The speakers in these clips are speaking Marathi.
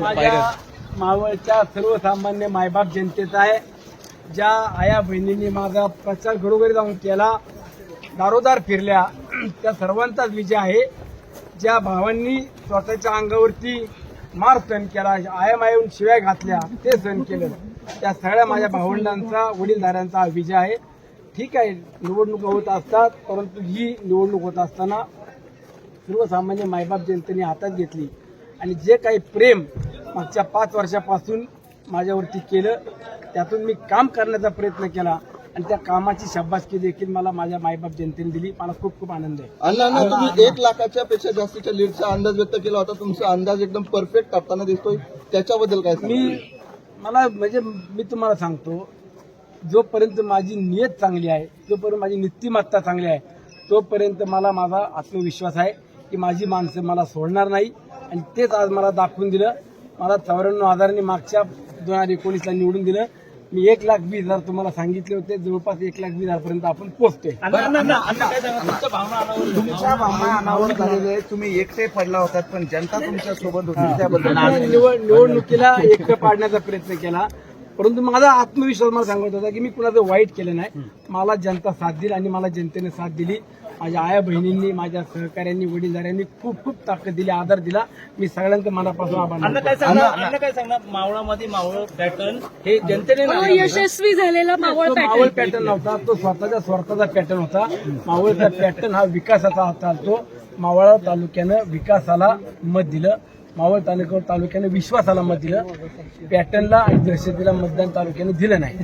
माझ्या मावळच्या सर्वसामान्य मायबाप जनतेचा आहे. ज्या आया बहिणींनी माझा प्रचार घरोघरी जाऊन केला दारोदार फिरल्या त्या सर्वांचाच विजय आहे. ज्या भावांनी स्वतःच्या अंगावरती मार सहन केला आया मायेऊन शिव्या घातल्या ते सहन केलं. त्या सगळ्या माझ्या भावंडांचा वडीलधाऱ्यांचा हा विजय आहे. ठीक आहे निवडणुका होत असतात परंतु ही निवडणूक होत असताना सर्वसामान्य मायबाप जनतेने हातात घेतली. आणि जे काही प्रेम मागच्या पाच वर्षापासून माझ्यावरती केलं त्यातून मी काम करण्याचा प्रयत्न केला आणि त्या कामाची शाबासकी देखील मला माझ्या मायबाप जनतेने दिली. मला खूप खूप आनंद आहे. अण्णा तुम्ही एक लाखाच्या पेक्षा जास्तीच्या लीडचा अंदाज व्यक्त केला होता. तुमचा अंदाज एकदम परफेक्ट करताना दिसतोय. त्याच्याबद्दल काय? मी मला म्हणजे मी तुम्हाला सांगतो जोपर्यंत माझी नियत चांगली आहे जोपर्यंत माझी नीतिमत्ता चांगली आहे तोपर्यंत मला माझा आत्मविश्वास आहे की माझी माणसं मला सोडणार नाही. आणि तेच आज मला दाखवून दिलं. मला चौऱ्याण्णव हजारांनी मागच्या दोन हजार एकोणीसला निवडून दिलं. मी एक लाख वीस हजार तुम्हाला सांगितले होते. जवळपास एक लाख वीस हजारपर्यंत आपण पोहोचतोय. तुमच्या भावना अनावर झालेले. तुम्ही एकटे पडला होतात पण जनता तुमच्यासोबत होती. त्याबद्दल निवड निवडणुकीला एकटं पाडण्याचा प्रयत्न केला. परंतु माझा आत्मविश्वास मला सांगत होता की मी कुणाचं वाईट केलं नाही. मला जनता साथ दिली आणि मला जनतेने साथ दिली. माझ्या आया बहिणींनी माझ्या सहकाऱ्यांनी वडीलधाऱ्यांनी खूप खूप ताकद दिली आदर दिला. मी सगळ्यांचं मनापासून आभार. काय सांगणार? अन्न काय सांगणार? मावळामध्ये मावळ पॅटर्न हे जनतेने तो यशस्वी झालेला मावळ मावळ पॅटर्न नव्हता तो स्वतःच्या स्वार्थाचा पॅटर्न होता. मावळचा पॅटर्न हा विकासाचा चालतो. मावळा तालुक्यानं विकासाला मत दिलं. मावळ तालुका तालुक्यानं विश्वासाला मत दिलं. पॅटर्नला आणि दहशतीला मतदान तालुक्यानं दिलं नाही.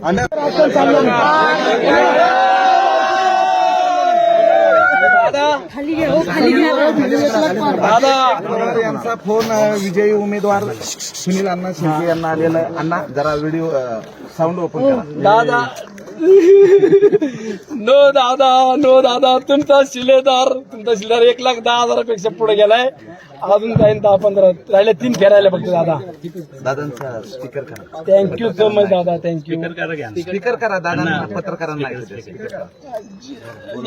दादा. पवार यांचा फोन विजयी उमेदवार सुनील अण्णा शिंदे यांना आलेला. अण्णा जरा व्हिडिओ साऊंड ओपन करा. दादा नो दादा नो दादा तुमचा शिलेदार तुमचा शिलेदार एक लाख दहा हजारापेक्षा पुढे गेलाय. अजून जाईन दहा पंधरा राहिले तीन फेरायला फक्त दादा. दादांचा स्पीकर करा. थँक्यू सो मच दादा थँक्यू स्पीकर करा दादांना पत्रकारांना.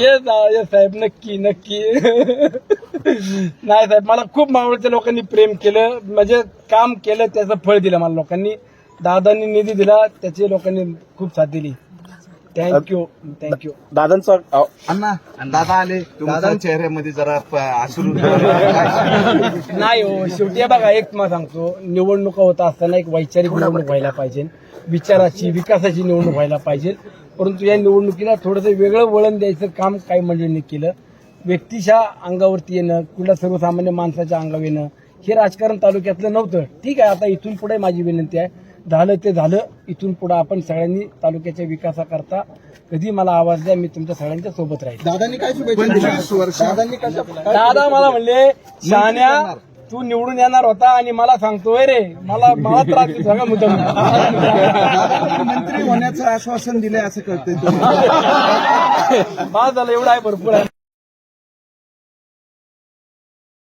येस येस साहेब नक्की नक्की. नाही साहेब मला खूप मावळच्या लोकांनी प्रेम केलं. म्हणजे काम केलं त्याचं फळ दिलं मला लोकांनी. दादांनी निधी दिला त्याची लोकांनी खूप साथ दिली. थँक्यू थँक्यू दादांचा अण्णा दादा आले तुमच्या चेहऱ्यामध्ये जरा नाही हो शेवटी हे बघा एक मला सांगतो निवडणुका होत असताना एक वैचारिक निवडणूक व्हायला पाहिजे. विचाराची विकासाची निवडणूक व्हायला पाहिजे. परंतु या निवडणुकीला थोडंसं वेगळं वळण द्यायचं काम काही मंडळींनी केलं. व्यक्तीच्या अंगावरती येणं कुठल्या सर्वसामान्य माणसाच्या अंगावर येणं हे राजकारण तालुक्यातलं नव्हतं. ठीक आहे आता इथून पुढे माझी विनंती आहे झालं ते झालं. इथून पुढे आपण सगळ्यांनी तालुक्याच्या विकासाकरता कधी मला आवाज द्या मी तुमच्या सगळ्यांच्या सोबत राहील. दादांनी काय शुभेच्छा दिल्या? दादांनी कशा दादा मला म्हणले शहाण्या तू निवडून येणार होता आणि मला सांगतोय रे. मला मला त्रास मुद्दाम. दादांनी मंत्री होण्याचं आश्वासन दिलंय असं कळतंय माझ झालं एवढं आहे भरपूर आहे.